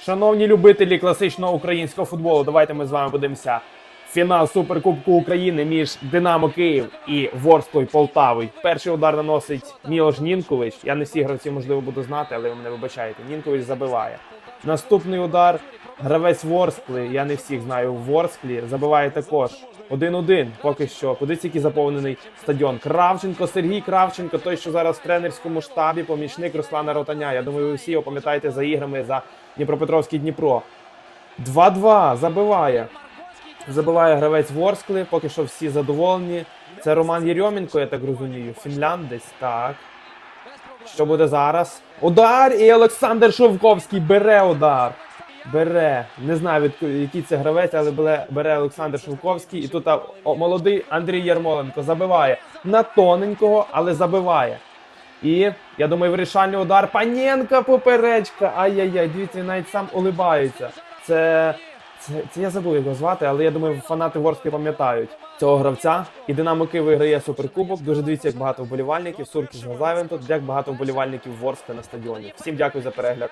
Шановні любителі класичного українського футболу, давайте ми з вами подивимося. Фінал Суперкубку України між Динамо Київ і Ворсклою Полтавою. Перший удар наносить Мілош Нінкович. Я не всі гравці можливо, буду знати, але ви мене вибачаєте. Нінкович забиває. Наступний удар гравець Ворскли. Я не всіх знаю Ворсклі. Забиває також. 1-1 поки що. Кудись який заповнений стадіон. Кравченко, Сергій Кравченко, той, що зараз в тренерському штабі, помічник Руслана Ротаня. Я думаю, ви всі його пам'ятаєте за іграми за Дніпропетровський Дніпро. 2-2 забиває. Забиває гравець Ворскли, поки що всі задоволені. Це Роман Єрьомінко, я так розумію. Фінляндець, так. Що буде зараз? Удар! І Олександр Шовковський бере удар. Бере. Не знаю, від який це гравець, але бере, Олександр Шовковський. І тут молодий Андрій Ярмоленко забиває на тоненького, але забиває. І я думаю, вирішальний удар. Паненка поперечка. Ай-яй-яй, дивіться, він навіть сам улибається. Це, це, це я забув його звати, але я думаю, фанати Ворськи пам'ятають цього гравця. І Динамо Київ виграє суперкубок. Дуже дивіться, як багато вболівальників. Суркіс Газавин тут, як багато вболівальників Ворска на стадіоні. Всім дякую за перегляд.